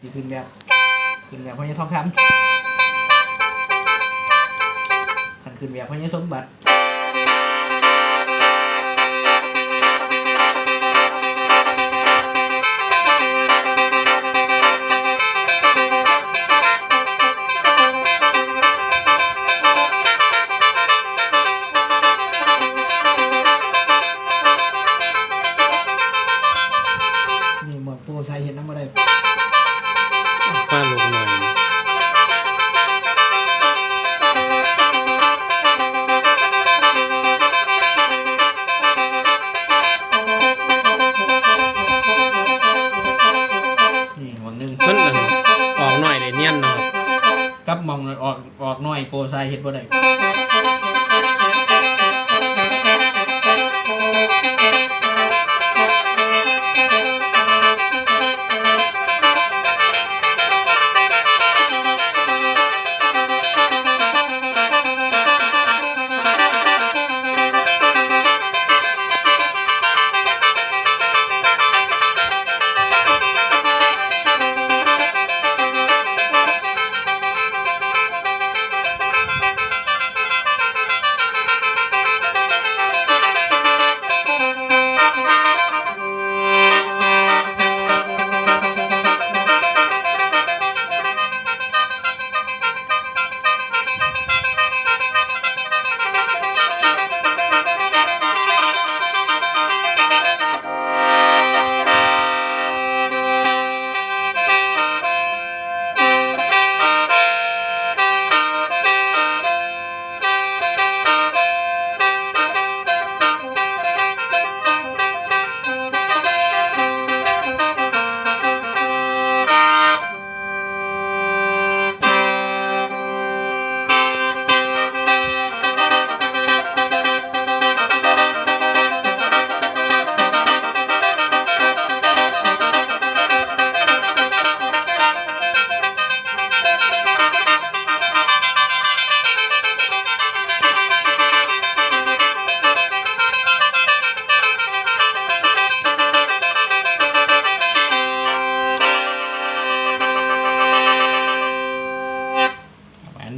สีขึ้นแบบขึ้นแบบพญาทองคำขันขึ้นแบบพญาสมบัตินี่หมดโปรใส่เห็นน้ำอะไร ป้าลูกหน่อยนี่หวังหนึ่งมันอันออกหน่อยได้เนียนเนาะครับกับมองออกออกหน่อยโปรใส่เห็นบ่ได้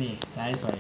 นี่ร้ายสวย